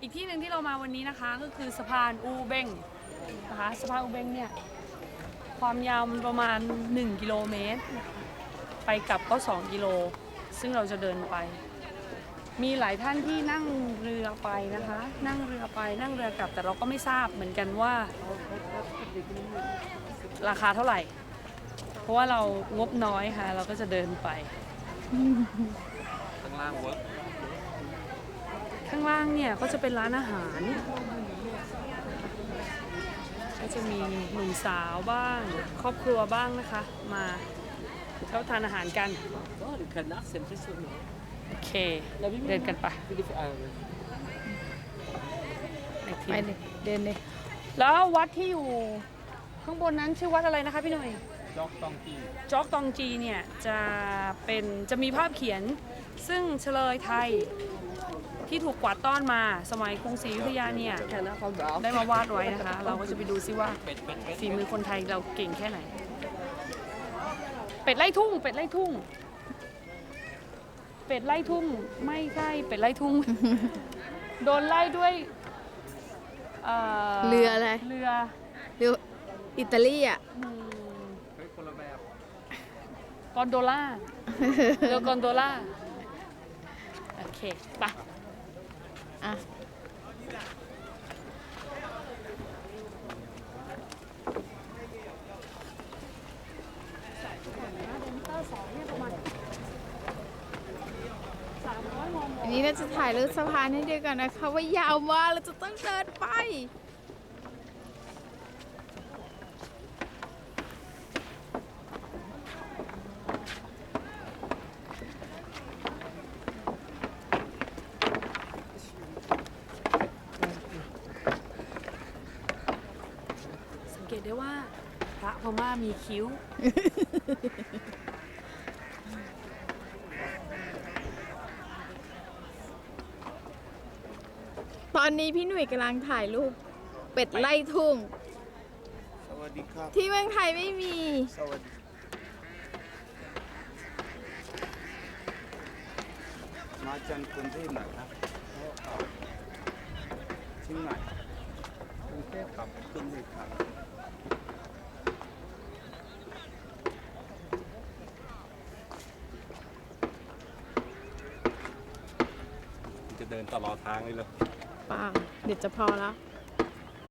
อีกที่หนึ่งที่เรามาวันนี้นะคะก็คือสะพานอูเบงนะคะสะพานอูเบงเนี่ยความยาวมันประมาณ 1 กิโลเมตร ไปกลับก็ 2 กิโล ซึ่งเราจะเดินไป มีหลายท่านที่นั่งเรือไปนะคะ นั่งเรือไปนั่งเรือกลับแต่เราก็ไม่ทราบเหมือนกันว่า ราคาเท่าไหร่ เพราะว่าเรางบน้อยค่ะ เราก็จะเดินไปข้างล่างเวิร์ก ข้างล่างเนี่ยก็จะเป็นร้านอาหาร ก็จะมีหนุ่มสาวบ้าง ครอบครัวบ้างนะคะ มารับประทานอาหารกันก็หรือคณะเซ็นทรัลซูนโอเค เดินกันไปฟิลิปปินส์อีกทีไปเลยเดินเลยแล้ววัดที่อยู่ข้างบนนั้นชื่อวัดอะไรนะคะพี่หน่อยจ็อกตองกีจอกตองจีเนี่ยจะเป็นจะมีภาพเขียนซึ่งเฉลยไทย ที่ถูกกวาดต้อนมาสมัยกรุงศรีอยุธยาเนี่ยคณะความร้าวได้มาวาดไว้นะคะ เราก็จะไปดูซิว่าเป็ดเป็ดเป็ดฝีมือคนไทยเราเก่งแค่ไหน เป็ดไล่ทุ่ง เป็ดไล่ทุ่ง เป็ดไล่ทุ่งไม่ใช่เป็ดไล่ทุ่ง โดนไล่ด้วยเอ่อเรืออะไรเรือเรืออิตาลีอะอืมเฮ้ยคนละแบบกอนโดล่าเรือกอนโดล่าโอเคไป อะอันนี้เราจะถ่ายรูปสะพานให้ดูก่อนนะคะว่ายาวมากเราจะต้องเดินไป เกตได้ว่า พระพม่ามีคิ้ว ตอนนี้พี่หนุ่ยกำลังถ่ายรูปเป็ดไล่ทุ่ง สวัสดีครับ ที่เมืองไทยไม่มี สวัสดีมาจากกรุงเทพนะครับเชียงใหม่กรุงเทพครับกรุงเทพครับ เดินตลอดทางเลยเลยเปล่าเดี๋ยวจะพอแล้ว